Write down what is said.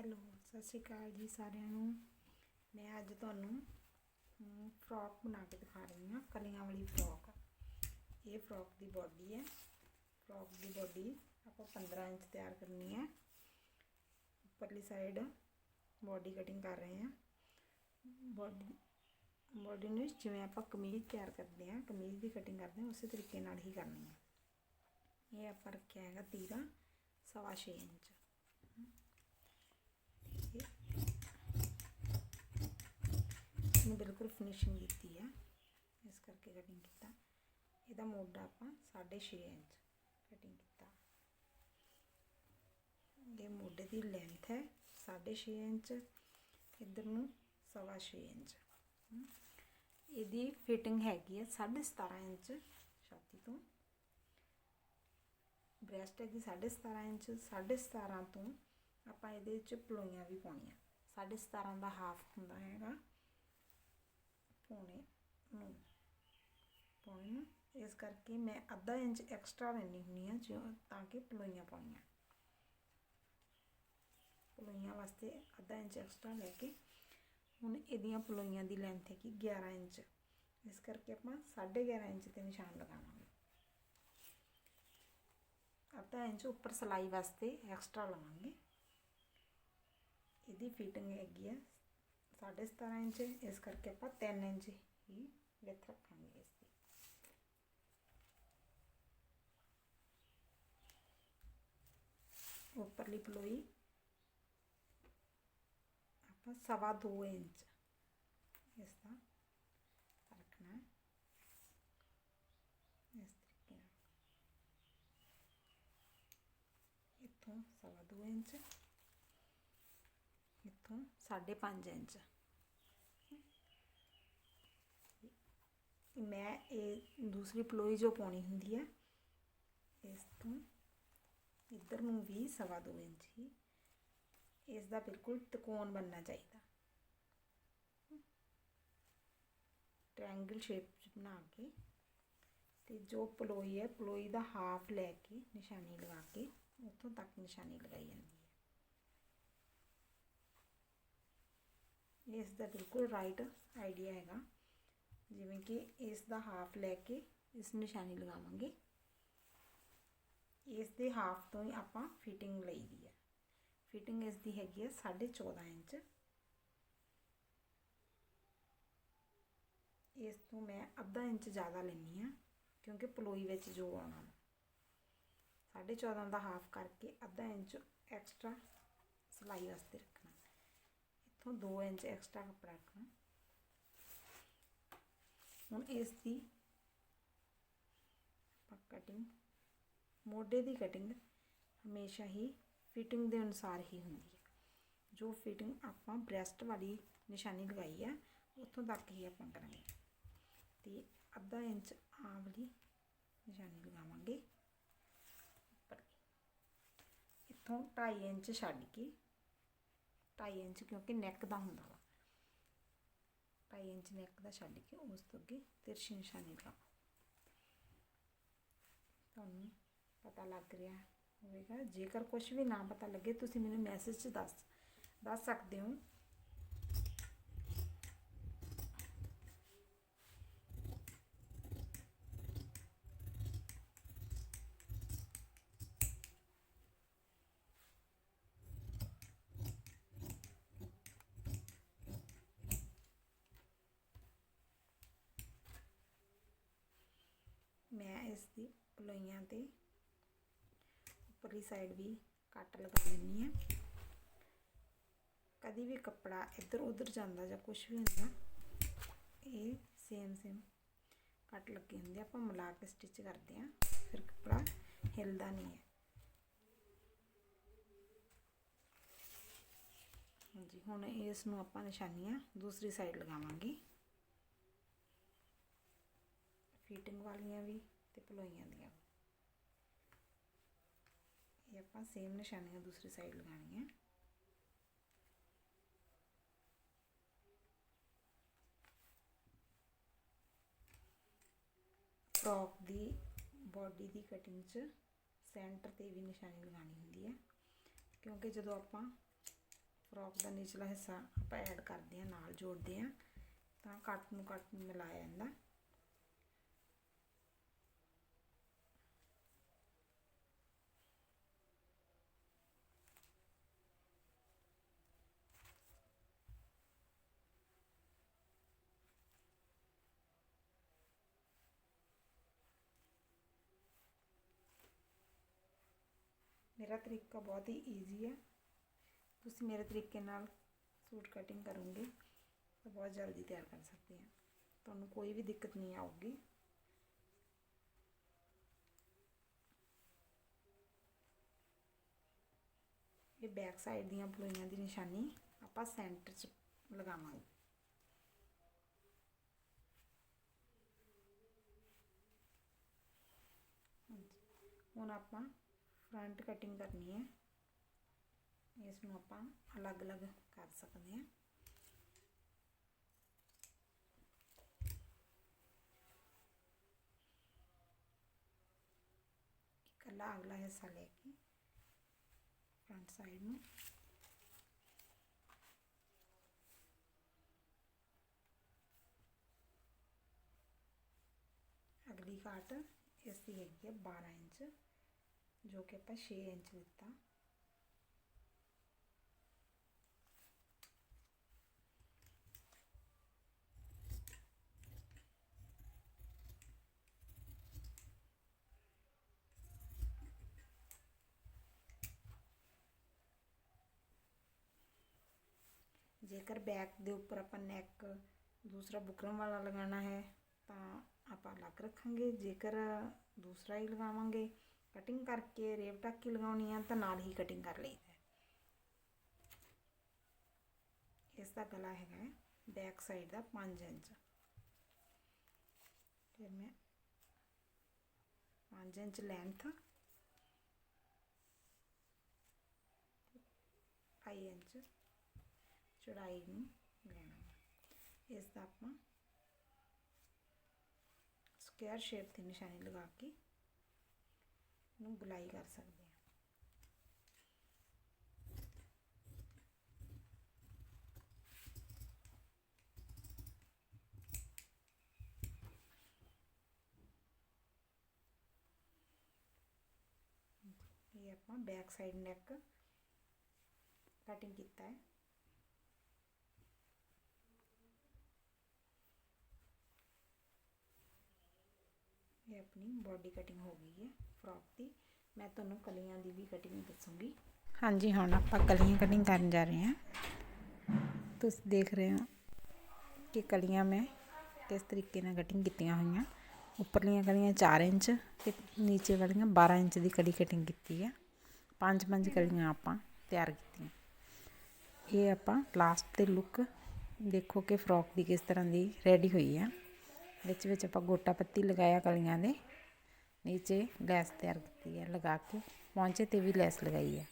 Hello, ਸਤਿ ਸ਼੍ਰੀ ਅਕਾਲ ਜੀ ਸਾਰਿਆਂ ਨੂੰ। ਮੈਂ ਅੱਜ ਤੁਹਾਨੂੰ ਫਰੋਕ ਬਣਾ ਕੇ ਦਿਖਾ ਰਹੀ ਹਾਂ, ਕਲੀਆਂ ਵਾਲੀ ਫਰੋਕ ਇਹ ਫਰੋਕ ਦੀ ਬਾਡੀ ਹੈ। ਫਰੋਕ ਦੀ ਬਾਡੀ ਆਪਾਂ 15 ਇੰਚ ਤਿਆਰ ਕਰਨੀ ਹੈ। ਉੱਪਰਲੀ ਸਾਈਡ ਬਾਡੀ ਕਟਿੰਗ ਕਰ ਰਹੇ ਹਾਂ। ਬਾਡੀ ਬਾਡੀ ਨੂੰ ਜਿਵੇਂ ਆਪਾਂ ਕਮੀਜ਼ ਤਿਆਰ ਕਰਦੇ ਹਾਂ, ਕਮੀਜ਼ ਦੀ ਕਟਿੰਗ ਕਰਦੇ ਹਾਂ, ਉਸੇ ਤਰੀਕੇ ਨਾਲ ਹੀ ਕਰਨੀ ਹੈ। ਇਹ ਆਪਾਂ ਰੱਖਿਆ ਹੈਗਾ ਤੀਰਾ, ਸਵਾ ਛੇ ਇੰਚ। ਇਹਨੂੰ ਬਿਲਕੁਲ ਫਿਨਿਸ਼ਿੰਗ ਕੀਤੀ ਹੈ। ਇਸ ਕਰਕੇ ਕਟਿੰਗ ਕੀਤਾ। ਇਹਦਾ ਮੋਢਾ ਆਪਾਂ 6.5 ਇੰਚ ਕਟਿੰਗ ਕੀਤਾ। ਇਹ ਮੋਢੇ ਦੀ ਲੈਂਥ ਹੈ 6.5 ਇੰਚ, ਇੱਧਰ ਨੂੰ 6.5 ਇੰਚ। ਇਹਦੀ ਫਿਟਿੰਗ ਹੈਗੀ ਹੈ 17.5 ਇੰਚ ਛਾਤੀ ਤੋਂ। ਬ੍ਰੈਸਟ ਹੈਗੀ 17.5 ਇੰਚ 17.5 ਤੋਂ ਆਪਾਂ ਇਹਦੇ ਵਿੱਚ ਪਲੋਈਆਂ ਵੀ ਪਾਉਣੀਆਂ। 17.5 ਦਾ ਹਾਫ ਹੁੰਦਾ ਹੈਗਾ। ਪੌਣੇ ਨੂੰ ਪੌਣੇ ਨੂੰ ਇਸ ਕਰਕੇ ਮੈਂ ਅੱਧਾ ਇੰਚ ਐਕਸਟਰਾ ਲੈਣੀ ਹੁੰਦੀ ਆ ਜੋ ਤਾਂ ਕਿ ਪਲੋਈਆਂ ਪਾਉਣੀਆਂ। ਪਲੋਈਆਂ ਵਾਸਤੇ ਅੱਧਾ ਇੰਚ ਐਕਸਟਰਾ ਲੈ ਕੇ ਹੁਣ ਇਹਦੀਆਂ ਪਲੋਈਆਂ ਦੀ ਲੈਂਥ ਹੈਗੀ ਕਿ 11 ਇੰਚ। ਇਸ ਕਰਕੇ ਆਪਾਂ 11.5 ਇੰਚ ਤੇ ਨਿਸ਼ਾਨ ਲਗਾਵਾਂਗੇ। ਅੱਧਾ ਇੰਚ ਉੱਪਰ ਸਲਾਈ ਵਾਸਤੇ ਐਕਸਟਰਾ ਲਵਾਂਗੇ। ਇਹਦੀ ਫਿਟਿੰਗ ਹੈਗੀ ਆ 17.5 ਇੰਚ ਇਸ ਕਰਕੇ ਆਪਾਂ 3 ਇੰਚ ਹੀ ਵਿੱਥ ਰੱਖਾਂਗੇ ਇਸ ਦੀ। ਉੱਪਰਲੀ ਪਲੋਈ ਆਪਾਂ ਸਵਾ 2 ਇੰਚ ਇਸ ਦਾ ਰੱਖਣਾ ਇਸ ਤਰੀਕੇ ਨਾਲ। ਇੱਥੋਂ ਸਵਾ 2 ਇੰਚ, ਇੱਥੋਂ 5.5 ਇੰਚ। ਮੈਂ ਇਹ ਦੂਸਰੀ ਪਲੋਈ ਜੋ ਪਾਉਣੀ ਹੁੰਦੀ ਹੈ, ਇਸ ਤੋਂ ਇੱਧਰ ਨੂੰ ਵੀ ਸਵਾ 2 ਇੰਚ ਹੀ ਇਸ ਦਾ ਬਿਲਕੁਲ ਤਿਕੋਣ ਬਣਨਾ ਚਾਹੀਦਾ। ਟ੍ਰਾਇੰਗਲ ਸ਼ੇਪ ਚ ਬਣਾ ਕੇ ਤੇ ਜੋ ਪਲੋਈ ਹੈ, ਪਲੋਈ ਦਾ ਹਾਫ ਲੈ ਕੇ ਨਿਸ਼ਾਨੀ ਲਗਾ ਕੇ ਉੱਥੋਂ ਤੱਕ ਨਿਸ਼ਾਨੀ ਲਗਾਈ ਜਾਂਦੀ ਹੈ। ਇਸ ਦਾ ਬਿਲਕੁਲ ਰਾਈਟ ਆਈਡੀਆ ਹੈਗਾ। ਜਿਵੇਂ ਕਿ ਇਸ ਦਾ ਹਾਫ ਲੈ ਕੇ ਇਸ ਨਿਸ਼ਾਨੀ ਲਗਾਵਾਂਗੇ। ਇਸ ਦੇ ਹਾਫ ਤੋਂ ਹੀ ਆਪਾਂ ਫਿਟਿੰਗ ਲਈ ਦੀ ਹੈ। ਫਿਟਿੰਗ ਇਸ ਦੀ ਹੈਗੀ ਹੈ 14.5 ਇੰਚ। ਇਸ ਤੋਂ ਮੈਂ ਅੱਧਾ ਇੰਚ ਜ਼ਿਆਦਾ ਲੈਣੀ ਆ ਕਿਉਂਕਿ ਪਲੋਈ ਵਿੱਚ ਜੋ ਆਉਣਾ 14.5 ਦਾ ਹਾਫ ਕਰਕੇ ਅੱਧਾ ਇੰਚ ਐਕਸਟਰਾ ਸਿਲਾਈ ਵਾਸਤੇ ਰੱਖਣਾ। ਇੱਥੋਂ 2 ਇੰਚ ਐਕਸਟਰਾ ਕੱਪੜਾ ਰੱਖਣਾ। ਹੁਣ ਇਸ ਦੀ ਆਪਾਂ ਕਟਿੰਗ ਮੋਢੇ ਦੀ ਕਟਿੰਗ ਹਮੇਸ਼ਾ ਹੀ ਫਿਟਿੰਗ ਦੇ ਅਨੁਸਾਰ ਹੀ ਹੁੰਦੀ ਹੈ। ਜੋ ਫਿਟਿੰਗ ਆਪਾਂ ਬ੍ਰੈਸਟ ਵਾਲੀ ਨਿਸ਼ਾਨੀ ਲਗਾਈ ਹੈ ਉੱਥੋਂ ਤੱਕ ਹੀ ਆਪਾਂ ਕਰਾਂਗੇ। ਤੇ ਅੱਧਾ ਇੰਚ ਆ ਵਾਲੀ ਨਿਸ਼ਾਨੀ ਲਗਾਵਾਂਗੇ। ਉੱਪਰ। ਇੱਥੋਂ 2.5 ਇੰਚ ਛੱਡ ਕੇ 2.5 ਇੰਚ ਕਿਉਂਕਿ ਨੈਕ ਦਾ ਹੁੰਦਾ ਵਾ। 2.5 ਇੰਚ ਨੈਕ ਦਾ ਛੱਡ ਕੇ ਉਸ ਤੋਂ ਅੱਗੇ ਤਿਰਛੀ ਨਿਸ਼ਾਨੀ ਲਗਾਓ ਤੁਹਾਨੂੰ ਪਤਾ ਲੱਗ ਰਿਹਾ ਹੋਵੇਗਾ। ਜੇਕਰ ਕੁਝ ਵੀ ਨਾ ਪਤਾ ਲੱਗੇ, ਤੁਸੀਂ ਮੈਨੂੰ ਮੈਸੇਜ 'ਚ ਦੱਸ ਦੱਸ ਸਕਦੇ ਹੋ। ਮੈਂ ਇਸ ਦੀ ਪਲੋਈਆਂ ਤੇ ਉੱਪਰਲੀ ਸਾਈਡ ਵੀ ਕੱਟ ਲਗਾ ਲੈਣੀ ਹੈ। ਕਦੀ ਵੀ ਕੱਪੜਾ ਇੱਧਰ ਉੱਧਰ ਜਾਂਦਾ ਜਾਂ ਕੁਝ ਵੀ ਹੁੰਦਾ, ਇਹ ਸੇਮ ਸੇਮ ਕੱਟ ਲੱਗੇ ਹੁੰਦੇ ਆਪਾਂ ਮਿਲਾ ਕੇ ਸਟਿਚ ਕਰਦੇ ਹਾਂ, ਫਿਰ ਕੱਪੜਾ ਹਿਲਦਾ ਨਹੀਂ ਹੈ। ਹਾਂਜੀ, ਹੁਣ ਇਸ ਨੂੰ ਆਪਾਂ ਨਿਸ਼ਾਨੀਆਂ ਦੂਸਰੀ ਸਾਈਡ ਲਗਾਵਾਂਗੇ। ਫਿਟਿੰਗ ਵਾਲੀਆਂ ਵੀ ਤੇ ਪਲੋਈਆਂ ਦੀਆਂ ਵੀ। ਇਹ ਆਪਾਂ ਸੇਮ ਨਿਸ਼ਾਨੀਆਂ ਦੂਸਰੀ ਸਾਈਡ ਲਗਾਉਣੀਆਂ। ਫਰੋਕ ਦੀ ਬਾਡੀ ਦੀ ਕਟਿੰਗ 'ਚ ਸੈਂਟਰ ਤੇ ਵੀ ਨਿਸ਼ਾਨੀ ਲਗਾਉਣੀ ਹੁੰਦੀ ਹੈ। ਕਿਉਂਕਿ ਜਦੋਂ ਆਪਾਂ ਫਰੋਕ ਦਾ ਨਿਚਲਾ ਹਿੱਸਾ ਆਪਾਂ ਐਡ ਕਰਦੇ ਹਾਂ, ਨਾਲ ਜੋੜਦੇ ਹਾਂ, ਤਾਂ ਕੱਟ ਨੂੰ ਕੱਟ ਨੂੰ ਮਿਲਾਇਆ ਜਾਂਦਾ। ਮੇਰਾ ਤਰੀਕਾ ਬਹੁਤ ਹੀ ਈਜ਼ੀ ਹੈ। ਤੁਸੀਂ ਮੇਰੇ ਤਰੀਕੇ ਨਾਲ ਸੂਟ ਕਟਿੰਗ ਕਰੋਗੇ, ਤਾਂ ਬਹੁਤ ਜਲਦੀ ਤਿਆਰ ਕਰ ਸਕਦੇ ਆ ਤੁਹਾਨੂੰ ਕੋਈ ਵੀ ਦਿੱਕਤ ਨਹੀਂ ਆਊਗੀ। ਇਹ ਬੈਕ ਸਾਈਡ ਦੀਆਂ ਪਲੋਈਆਂ ਦੀ ਨਿਸ਼ਾਨੀ ਆਪਾਂ ਸੈਂਟਰ 'ਚ ਲਗਾਵਾਂਗੇ। ਹੁਣ ਆਪਾਂ ਫਰੰਟ ਕਟਿੰਗ ਕਰਨੀ ਹੈ। ਇਸ ਨੂੰ ਆਪਾਂ ਅਲੱਗ-ਅਲੱਗ ਕਰ ਸਕਦੇ ਹਾਂ। ਇਕੱਲਾ ਅਗਲਾ ਹਿੱਸਾ ਲੈ ਕੇ ਫਰੰਟ ਸਾਈਡ ਨੂੰ ਅਗਲੀ ਕਾਟ ਇਸ ਦੀ ਹੈਗੀ ਹੈ 12 ਇੰਚ। ਜੋ ਕਿ ਆਪਾਂ 6 ਇੰਚ ਦਿੱਤਾ। ਜੇਕਰ ਬੈਕ ਦੇ ਉੱਪਰ ਆਪਾਂ ਨੈਕ ਦੂਸਰਾ ਬੁਕਰਮ ਵਾਲਾ ਲਗਾਉਣਾ ਹੈ, ਤਾਂ ਆਪਾਂ ਅਲੱਗ ਰੱਖਾਂਗੇ। ਜੇਕਰ ਦੂਸਰਾ ਹੀ ਲਗਾਵਾਂਗੇ ਕਟਿੰਗ ਕਰਕੇ ਰੇਵ ਟਾਕੀ ਲਗਾਉਣੀ ਆ ਤਾਂ ਨਾਲ ਹੀ ਕਟਿੰਗ ਕਰ ਲਈਦਾ ਇਸ ਦਾ ਗਲਾ ਹੈਗਾ ਬੈਕ ਸਾਈਡ ਦਾ 5 ਇੰਚ। ਫਿਰ ਮੈਂ 5 ਇੰਚ ਲੈਂਥ 5 ਇੰਚ ਚੌੜਾਈ ਨੂੰ ਲੈਣਾ ਇਸ ਦਾ ਆਪਾਂ ਸਕੁਅਰ ਸ਼ੇਪ ਦੀ ਨਿਸ਼ਾਨੀ ਲਗਾ ਕੇ ਨੂੰ ਗੁਲਾਈ ਕਰ ਸਕਦੇ ਹਾਂ। ਇਹ ਆਪਾਂ ਬੈਕ ਸਾਈਡ ਨੈਕ ਕਟਿੰਗ ਕੀਤਾ ਹੈ। ਆਪਣੀ ਬਾਡੀ ਕਟਿੰਗ ਹੋ ਗਈ ਹੈ ਫਰੋਕ ਦੀ। ਮੈਂ ਤੁਹਾਨੂੰ ਕਲੀਆਂ ਦੀ ਵੀ ਕਟਿੰਗ ਦੱਸੂਗੀ। ਹਾਂਜੀ, ਹੁਣ ਆਪਾਂ ਕਲੀਆਂ ਕਟਿੰਗ ਕਰਨ ਜਾ ਰਹੇ ਹਾਂ। ਤੁਸੀਂ ਦੇਖ ਰਹੇ ਹੋ ਕਿ ਕਲੀਆਂ ਮੈਂ ਕਿਸ ਤਰੀਕੇ ਨਾਲ ਕਟਿੰਗ ਕੀਤੀਆਂ ਹੋਈਆਂ। ਉੱਪਰਲੀਆਂ ਕਲੀਆਂ 4 ਇੰਚ ਤੇ ਨੀਚੇ ਵਾਲੀਆਂ 12 ਇੰਚ ਦੀ ਕਲੀ ਕਟਿੰਗ ਕੀਤੀ ਹੈ। ਪੰਜ ਪੰਜ ਕਲੀਆਂ ਆਪਾਂ ਤਿਆਰ ਕੀਤੀਆਂ। ਇਹ ਆਪਾਂ ਲਾਸਟ ਤੇ ਲੁੱਕ ਦੇਖੋ ਕਿ ਫਰੋਕ ਦੀ ਕਿਸ ਤਰ੍ਹਾਂ ਦੀ ਰੈਡੀ ਹੋਈ ਹੈ। ਵਿੱਚ ਵਿੱਚ ਆਪਾਂ ਗੋਟਾ ਪੱਤੀ ਲਗਾਇਆ ਕਲੀਆਂ ਦੇ। ਨੀਚੇ ਲੈਸ ਤਿਆਰ ਕੀਤੀ ਹੈ, ਲਗਾ ਕੇ ਪੌਂਚੇ ਤੇ ਵੀ ਲੈਸ ਲਗਾਈ ਹੈ।